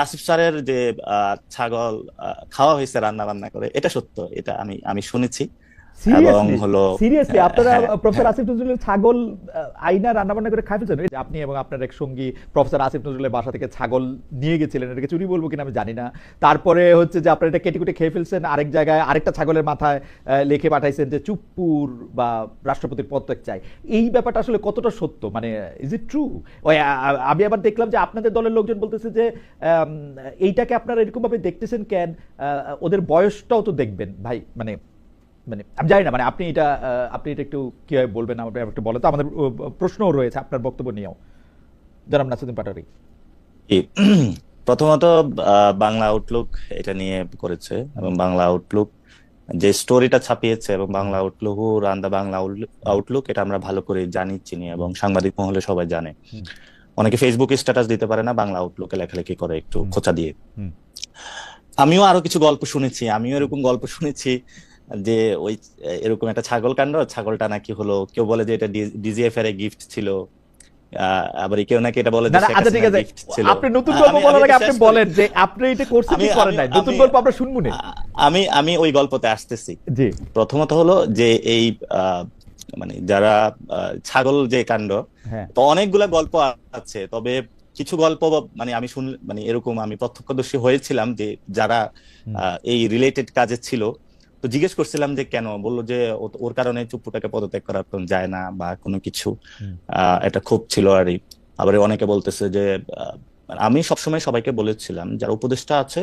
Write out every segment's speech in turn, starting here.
আসিফ স্যারের যে ছাগল খাওয়া হয়েছে রান্না বান্না করে, এটা সত্য, এটা আমি আমি শুনেছি। এবং হলো সিরিয়াসলি আপনারা হ্যাঁ, প্রফেসর হ্যাঁ। আসিফ নজরুলের ছাগল আইনা রান্না বান্না করে খাই ফেলছেন? আপনি এবং আপনার এক সঙ্গী প্রফেসর আসিফ নজরুলের বাসা থেকে ছাগল নিয়ে গেছিলেন এটাকে চুরি বলব কিনা আমি জানি না। তারপরে হচ্ছে যে আপনারা এটা কেটে কুটে খেয়ে ফেলছেন আরেক জায়গায় আরেকটা ছাগলের মাথায় লিখে পাঠাইছেন যে চুপ্পুর বা রাষ্ট্রপতির পদত্যাগ চাই। এই ব্যাপারটা আসলে কতটা সত্য? মানে ইজ ইট ট্রু ওই আমি আবার দেখলাম যে আপনাদের দলের লোকজন বলতেছে যে এইটাকে আপনারা এরকম ভাবে দেখতেছেন কেন? আহ, ওদের বয়সটাও তো দেখবেন ভাই। মানে মানে আমি জানি না মানে আপনি এটা আপনি এটা একটু কীভাবে বলবেন আমাকে একটু বলে তো আমাদের প্রশ্নও রয়েছে আপনার বক্তব্য নিয়েও। জনাব নাসুদ্দিন পাটারি। প্রথমত বাংলা আউটলুক এটা নিয়ে করেছে এবং বাংলা আউটলুক যে স্টোরিটা ছাপিয়েছে এবং বাংলা আউটলুক ও রান্দা বাংলা আউটলুক এটা আমরা ভালো করে জানি চিনি এবং সাংবাদিক মহলে সবাই জানে। অনেকে ফেসবুকে স্ট্যাটাস দিতে পারে না বাংলা আউটলুকে লেখালেখি করে একটু খোঁচা দিয়ে। আমিও আরও কিছু গল্প শুনেছি আমিও এরকম গল্প শুনেছি যে ওই এরকম একটা ছাগল কাণ্ড ছাগলটা নাকি হলো কেউ বলে যে এটা ডিজিএফ এর গিফট ছিল। আবার কেউ নাকি এটা বলে আচ্ছা ঠিক আছে। আপনি নতুন গল্প বলার আগে আপনি বলেন যে আপনি এটা করছেন কি করেন নাই? নতুন গল্প আমরা শুনব না। আমি আমি ওই গল্পতে আসতেছি। জি। প্রথমত হলো যে এই মানে যারা ছাগল যে কাণ্ড হ্যাঁ। তো অনেকগুলা গল্প আছে। তবে কিছু গল্প মানে আমি শুন মানে এরকম আমি প্রত্যক্ষদর্শী হয়েছিলাম যে যারা আহ, এই রিলেটেড কাজে ছিল তো জিজ্ঞেস করছিলাম যে কেন? বলল যে ওর কারণে চুপ্পুটাকে পদত্যাগ করা যায় না বা কোনো কিছু। এটা খুব ছিল আর এই। আবার অনেকে বলতেছে যে আমি সবসময় সবাইকে বলেছিলাম যারা উপদেষ্টা আছে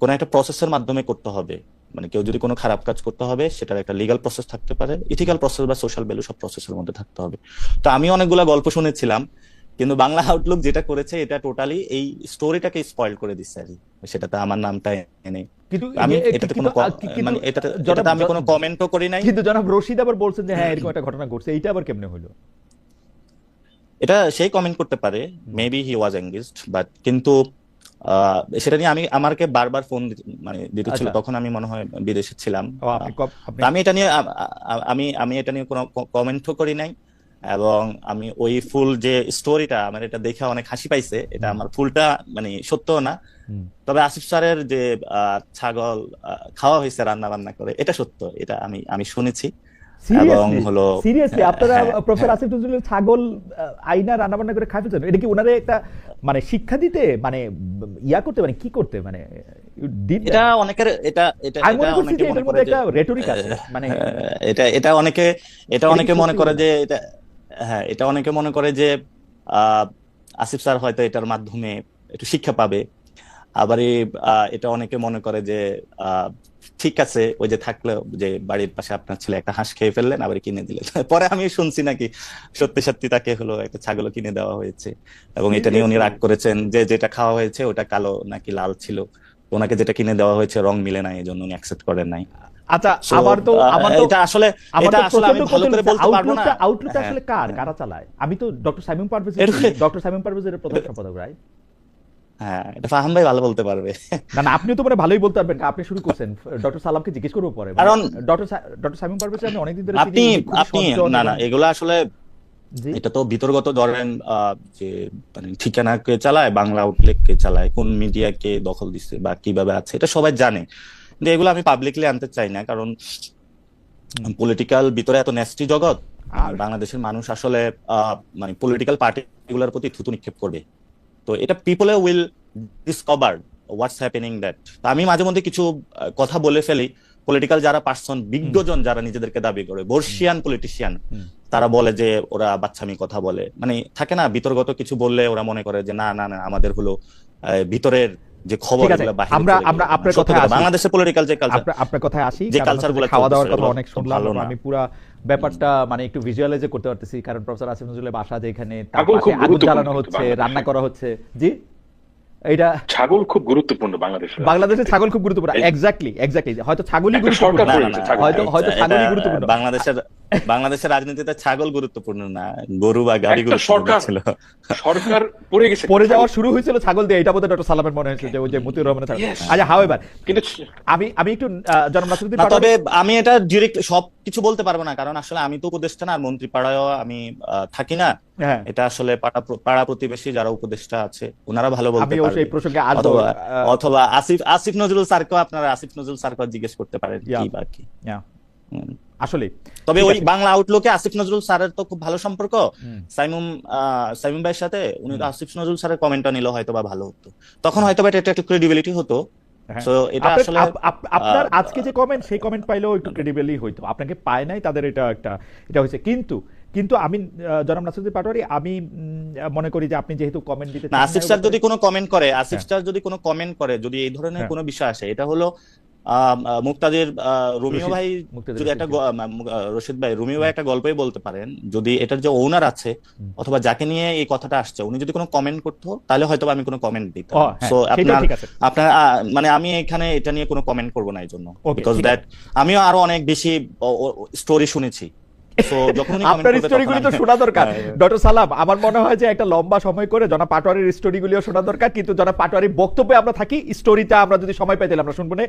কোন একটা প্রসেসের মাধ্যমে করতে হবে। মানে কেউ যদি কোনো খারাপ কাজ করতে হবে সেটার একটা লিগাল প্রসেস থাকতে পারে। ইথিক্যাল প্রসেস বা সোশ্যাল ভ্যালু সব প্রসেসের মধ্যে থাকতে হবে। তো আমি অনেকগুলা গল্প শুনেছিলাম কিন্তু বাংলা আউটলুক যেটা করেছে এটা টোটালি এই স্টোরিটাকে স্পয়েল করে দিচ্ছে আর কি। সেটাতে আমার নামটা এনে কিন্তু আমি এটাতে কোনো ক- আ- কিন্তু মানে এটাতে এটাতে আমি কোনো কমেন্টও করি নাই। কিন্তু জনাব রশিদ আবার বলছেন যে হ্যাঁ এরকম একটা ঘটনা ঘটছে এইটা আবার কেমনে হলো এটা সেই কমেন্ট করতে পারে maybe he was engaged but কিন্তু সেটা নিয়ে আমি আমাকে বারবার ফোন মানে দিতে ছিল আচ্ছা। তখন আমি মনে হয় বিদেশে ছিলাম। আমি এটা নিয়ে আমি আমি এটা নিয়ে কোনো কমেন্টও করি নাই। এবং আমি ওই ফুল যে স্টোরিটা আমার এটা দেখে অনেক হাসি পাইছে এটা আমার ফুলটা মানে সত্য না। তবে আসিফ স্যারের যে ছাগল খাওয়া হয়েছে রান্না বান্না করে এটা সত্য এটা আমি আমি শুনেছি। এবং হলো সিরিয়াসলি আপনারা হ্যাঁ, প্রফেসর হ্যাঁ। আসিফ নজরুলের ছাগল আইনা রান্না বান্না করে খাই ফেলছেন এটা কি ওনারে একটা মানে শিক্ষা দিতে মানে ইয়া করতে মানে কি করতে মানে? এটা অনেকের এটা এটা মনে এটা করছি অনেকে যে মনে করে যে মানে হ্যাঁ, এটা হ্যাঁ এটা অনেকে মনে করে যে আসিফ স্যার হয়তো এটার মাধ্যমে একটু শিক্ষা পাবে। আবার এটা অনেকে মনে করে যে ঠিক আছে, ওই যে থাকল যে বাড়ির পাশে আপনার ছেলে একটা হাঁস খেয়ে ফেললেন, আবার কিনে দিলেন। পরে আমি শুনছি নাকি সত্যি সত্যি তাকে হলো একটা ছাগল কিনে দেওয়া হয়েছে। এবং এটা নিয়ে উনি রাগ করেছেন যে, যেটা খাওয়া হয়েছে ওটা কালো নাকি লাল ছিল। ওনাকে যেটা কিনে দেওয়া হয়েছে রং মিলে নাই এই জন্য উনি অ্যাকসেপ্ট করেন নাই। আচ্ছা আমার তো আমার তো এটা আসলে এটা আসলে আমি ভালো করে বলতে পারব না। আউটলুকটা হ্যাঁ, আসলে কার। কারা চালায়? আমি তো doctor Simon Parvez doctor Simon পারভেজের প্রধান সম্পাদক রাইট হ্যাঁ এটা ফাহাম ভাই ভালো বলতে পারবে। না না আপনিও তো মানে ভালোই বলতে পারবেন। আপনি শুরু করছেন। ডক্টর সালামকে জিজ্ঞেস করব পরে। কারণ- ডক্টর ডক্টর সাইমন পারভেজ আমি অনেকদিন ধরে আপনি আপনি না না এগুলো আসলে এটা তো বিতর্গত ধরেন যে মানে ঠিকানা কে চালায় বাংলা আউটলেট কে চালায় কোন মিডিয়া কে দখল দিচ্ছে বা কীভাবে আছে এটা সবাই জানে। কিন্তু এগুলো আমি পাবলিকলি আনতে চাই না কারণ পলিটিক্যাল ভিতরে এত ন্যাস্টি জগৎ আর বাংলাদেশের মানুষ আসলে মানে পলিটিক্যাল পার্টিগুলোর প্রতি থুতু নিক্ষেপ করবে। তো এটা people will discover what's happening that তা আমি মাঝে মধ্যে কিছু কথা বলে ফেলি। পলিটিক্যাল যারা পার্সন বিজ্ঞজন যারা নিজেদেরকে দাবি করে বর্ষিয়ান পলিটিশিয়ান তারা বলে যে ওরা বাচ্চামি কথা বলে। মানে থাকে না বিতর্গত কিছু বললে ওরা মনে করে যে না না না আমাদের হলো ভিতরের যে খবর ঠিক আছে, এগুলো বাহিরে আমরা- আমরা আপনার কথা, বাংলাদেশের পলিটিক্যাল যে কালচার আপনার কথায় আসি যে কারণগুলো খাওয়া দাওয়ার কথা অনেক শুনলাম। আমি পুরা ব্যাপারটা মানে একটু ভিজুয়ালাইজ করতে পারতেছি কারণ প্রফেসর আসিফ নজরুলের বাসা যেখানে আগুন জ্বালানো হচ্ছে রান্না করা হচ্ছে। জি? এটা ছাগল খুব গুরুত্বপূর্ণ বাংলাদেশে বাংলাদেশের ছাগল খুব গুরুত্বপূর্ণ এক্স্যাক্টলি এক্স্যাক্টলি হয়তো ছাগলই গুরুত্বপূর্ণ। হয়তো হয়তো ছাগলই গুরুত্বপূর্ণ। বাংলাদেশের বাংলাদেশের রাজনীতিতে ছাগল গুরুত্বপূর্ণ না গরু বা গাড়ি সরকার ছিল। সরকার পড়ে গেছে। পরে যাওয়া শুরু হয়েছিল ছাগল দিয়ে এটা বোধহয় ডক্টর সালামের মনে হয়েছে যে ওই যে মতিউর রহমানের ছাগল। আচ্ছা হাও এবার। কিন্তু আমি আমি একটু জনাব নাসিরুদ্দিন তবে আমি এটা ডিরেক্ট সব কিছু বলতে পারব না কারণ আসলে আমি তো উপদেষ্টা না আর মন্ত্রী পাড়ায়ও আমি থাকি না। হ্যাঁ। এটা আসলে পাড়া পাড়া প্রতিবেশী যারা উপদেষ্টা আছে ওনারা ভালো বলতে আমি অবশ্যই এই প্রসঙ্গে আসব অথবা অথবা আসিফ আসিফ নজরুল স্যারকেও আপনারা আসিফ নজরুল স্যারকে জিজ্ঞেস করতে পারেন. কি বা কি। হুম। আসলে তবে ওই বাংলা আউটলুকে আসিফ নজরুল স্যারের তো খুব ভালো সম্পর্ক সাইমুম সাইমুম ভাইয়ের সাথে উনি। আসিফ নজরুল স্যারের কমেন্টটা নিলে হয়তো বা ভালো হতো তখন হয়তো বা এটা একটা ক্রেডিবিলিটি হতো হ্যাঁ। আপনার- আজকে যে কমেন্ট সেই কমেন্ট পাইলেও একটু ক্রেডিবলি হইতো আপনাকে পায় নাই তাদের এটা একটা এটা হয়েছে কিন্তু কিন্তু আমি জনাব নাসিরুদ্দিন পাটোয়ারি আমি মনে করি যে আপনি যেহেতু কমেন্ট দিতে আসিফ স্যার যদি কোনো কমেন্ট করে আসিফ হ্যাঁ। স্যার যদি কোনো কমেন্ট করে যদি এই ধরনের হ্যাঁ। কোনো বিষয় আসে এটা হলো মুক্তাদির রুমিও ভাই যদি একটা রশিদ। ভাই রুমিও ভাই একটা গল্পই বলতে পারেন। যদি এটার যে ওনার আছে অথবা যাকে নিয়ে এই কথাটা আসছে উনি যদি কোনো কমেন্ট করতো তাহলে হয়তো আমি কোনো কমেন্ট দিতাম। হ্যাঁ, সো আপনার আপনার মানে আমি এখানে এটা নিয়ে কোনো কমেন্ট করব না এই জন্য বিকজ দ্যাট আমিও আরও অনেক বেশি স্টোরি শুনেছি। আপনার স্টোরিগুলি তো শোনা দরকার। হ্যাঁ, হ্যাঁ। ডক্টর সালাম আমার মনে হয় যে একটা লম্বা সময় করে জনাব পাটোয়ারির স্টোরিগুলিও শোনা দরকার কিন্তু জনাব পাটোয়ারির বক্তব্যে আমরা থাকি স্টোরিটা আমরা যদি সময় পাই তাহলে আমরা শুনব না।